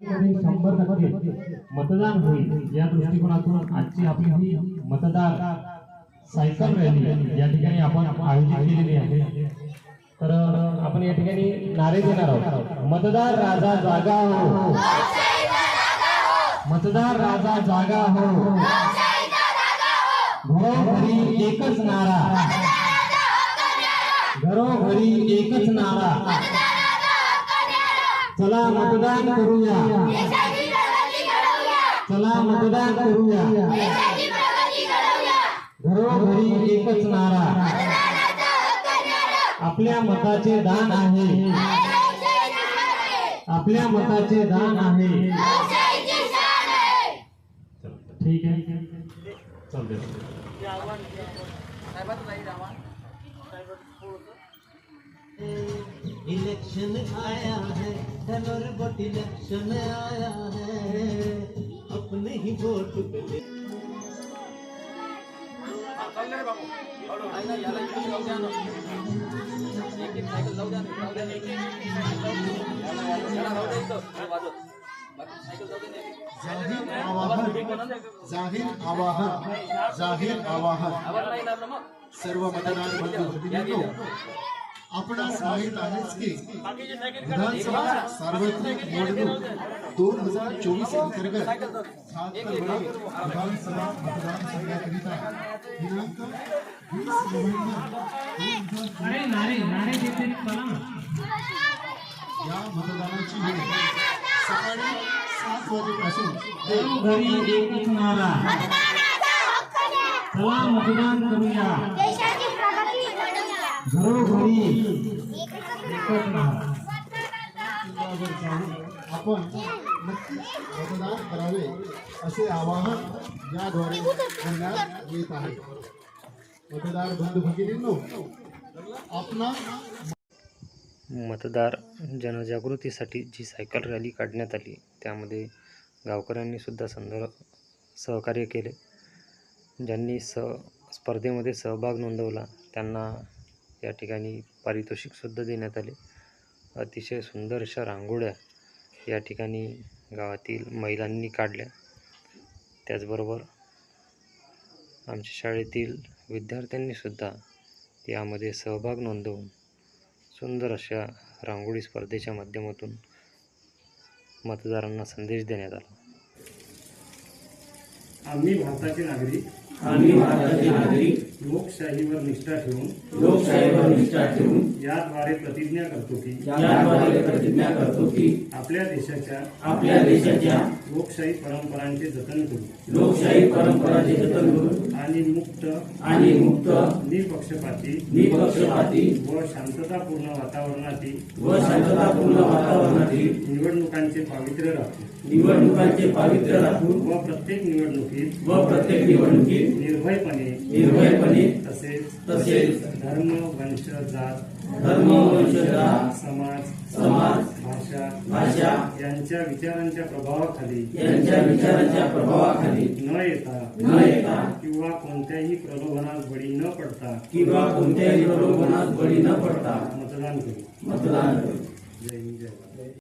म्हणजे शंभर टक्के मतदान होईल. या दृष्टिकोनातून आजची आपली ही मतदार सायकल रॅली या ठिकाणी आपण आयोजित केलेली आहे. तर आपण या ठिकाणी नारे देणार आहोत. मतदार राजा जागा हो. मतदार राजा जागा हो. घरोघरी एकच नारा. घरोघरी एकच नारा. चला मतदान करूया. चला मतदान करूया. घरोघरी एकच नारा. आपल्या मताचे दान आहे. आपल्या मताचे दान आहे. ठीक आहे. चालतंय इलेक्शन आया है हेलोर बट इलेक्शन आया है। अपने ही वोट पे जाहीर आवाहन जाहीर आवाहन सर्व मतदार बंधू भगिनींनो, आपणास माहीत आहेच की। विधानसभा सार्वत्रिक निवडणूक दोन हज़ार चोवीस अंतर्गत विधानसभा मतदान संघाकरिता दिनांक वीस नोव्हेंबर या मतदानाची वेळ। सकाळी सात वाजेपासून घरी एकच नारा। मतदान करूया। घरोघरी. आपण मतदान करावे असे आवाहन याद्वारे करण्यात येत आहे. मतदार बंधू भगिनींनो आपणा मतदार जनजागृतीसाठी जी सायकल रॅली काढण्यात आली त्यामध्ये गावकऱ्यांनी सुद्धा संदर्भ सहकार्य केले. ज्यांनी स स्पर्धेमध्ये सहभाग नोंदवला त्यांना या ठिकाणी पारितोषिकसुद्धा देण्यात आले. अतिशय सुंदर अशा रांगोळ्या या ठिकाणी गावातील महिलांनी काढल्या. त्याचबरोबर आमच्या शाळेतील विद्यार्थ्यांनीसुद्धा यामध्ये सहभाग नोंदवून सुंदर अशा रांगोळी स्पर्धेच्या माध्यमातून मतदारांना संदेश देण्यात आला. आम्ही भारताचे नागरिक आम्ही भारताचे नागरिक. लोकशाहीवर निष्ठा ठेवून लोकशाहीवर निष्ठा ठेवून याद्वारे प्रतिज्ञा करतो की याद्वारे प्रतिज्ञा करतो की आपल्या देशाच्या आपल्या देशाच्या लोकशाही परंपरांचे जतन करू. लोकशाही परंपराचे जतन करून आणि मुक्त आणि मुक्त निपक्षपाती निपक्षपाती व शांततापूर्ण वातावरणातील व शांततापूर्ण वातावरणातील निवडणुकांचे पावित्र्य राखू. निवडणुकांचे पावित्र्य राखून व प्रत्येक निवडणुकीत व प्रत्येक निवडणुकीत निर्भयपणे. निर्भयपणे. तसेच तसेच धर्म वंश जात धर्म वंशता समाज समाज भाषा भाषा यांच्या विचारांच्या प्रभावाखाली. यांच्या विचारांच्या प्रभावाखाली. न येता न येता किंवा कोणत्याही प्रलोभनास बळी न पडता किंवा कोणत्याही प्रलोभनात बळी न पडता मतदान करू. मतदान करू. जय हिंद